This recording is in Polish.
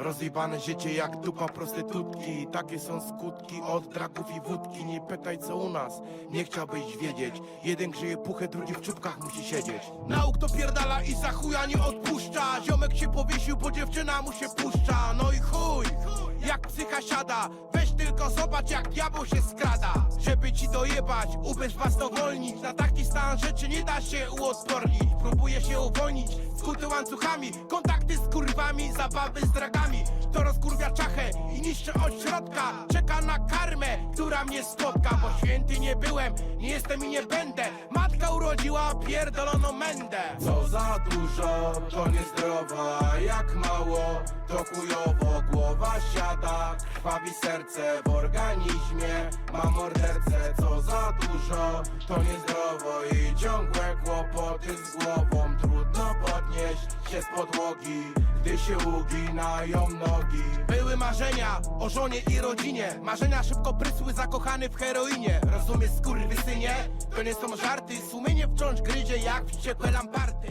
Rozjebane życie jak dupa prostytutki. Takie są skutki od dragów i wódki. Nie pytaj co u nas, nie chciałbyś wiedzieć. Jeden grzeje puchę, drugi w czubkach musi siedzieć. Nauk to pierdala i za chuja nie odpuszcza. Ziomek się powiesił, bo dziewczyna mu się puszcza. No i chuj, jak psycha siada. Weź tylko zobacz jak diabeł się skrada Ubierz was dowolnić. Na taki stan rzeczy nie da się uodpornić. Próbuje się uwolnić, skuty łańcuchami. Kontakty z kurwami, zabawy z dragami To rozkurwia czachę i niszczy od środka. Czeka na karmę, która mnie spotka. Bo święty nie byłem, nie jestem i nie będę. Matka urodziła pierdoloną mędę. Co za dużo, to niezdrowa. Jak mało, to chujowo Głowa siada, krwawi serce W organizmie mam mordercę dużo, to niezdrowo I ciągłe kłopoty z głową Trudno podnieść się z podłogi Gdy się uginają nogi. Były marzenia o żonie i rodzinie. Marzenia szybko prysły, zakochany w heroinie. Rozumiesz skurwysynie? To nie są żarty Sumienie wciąż gryzie jak wściekłe lamparty